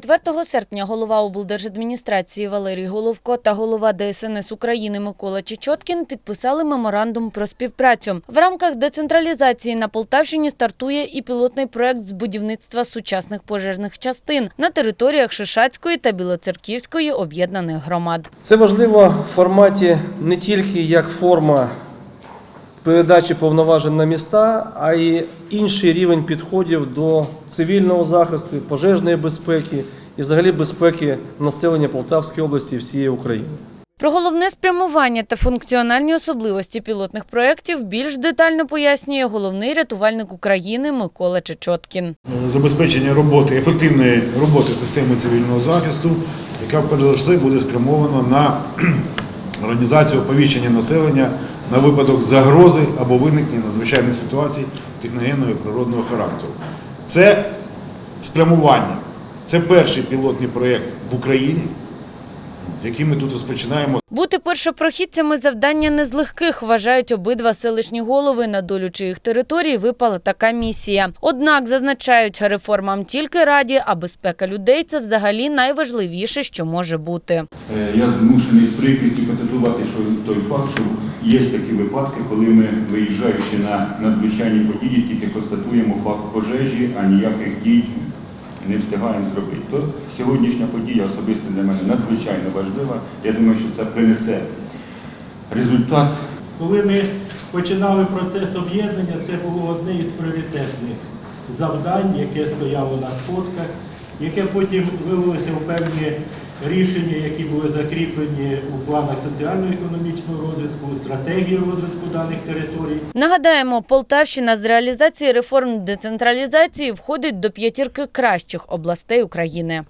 4 серпня голова облдержадміністрації Валерій Головко та голова ДСНС України Микола Чечоткін підписали меморандум про співпрацю. В рамках децентралізації на Полтавщині стартує і пілотний проект з будівництва сучасних пожежних частин на територіях Шишацької та Білоцерківської об'єднаних громад. Це важливо в форматі не тільки як форма передачі повноважень на міста, а й інший рівень підходів до цивільного захисту, пожежної безпеки і взагалі безпеки населення Полтавської області і всієї України. Про головне спрямування та функціональні особливості пілотних проєктів більш детально пояснює головний рятувальник України Микола Чечоткін. забезпечення роботи, ефективної роботи системи цивільного захисту, яка перш за все буде спрямована на організацію оповіщення населення на випадок загрози або виникнення надзвичайних ситуацій техногенного і природного характеру. Це спрямування. Це перший пілотний проєкт в Україні, який ми тут розпочинаємо Бути першопрохідцями завдання не з легких, вважають обидва селищні голови, на долю чиїх територій випала така місія. Однак, зазначають, реформам тільки раді, а безпека людей – це взагалі найважливіше, що може бути. Е, Я змушений з прикрістю констатувати, що той факт, що є такі випадки, коли ми, виїжджаючи на надзвичайні події, тільки констатуємо факт пожежі, а ніяких дій не встигаємо зробити. То сьогоднішня подія особисто для мене надзвичайно важлива. Я думаю, що це принесе результат Коли ми починали процес об'єднання, це було одне із пріоритетних завдань, яке стояло на сходках, яке потім вилилося в певні рішення, які були закріплені у планах соціально-економічного розвитку, стратегії розвитку даних територій. Нагадаємо, Полтавщина з реалізації реформ децентралізації входить до п'ятірки кращих областей України.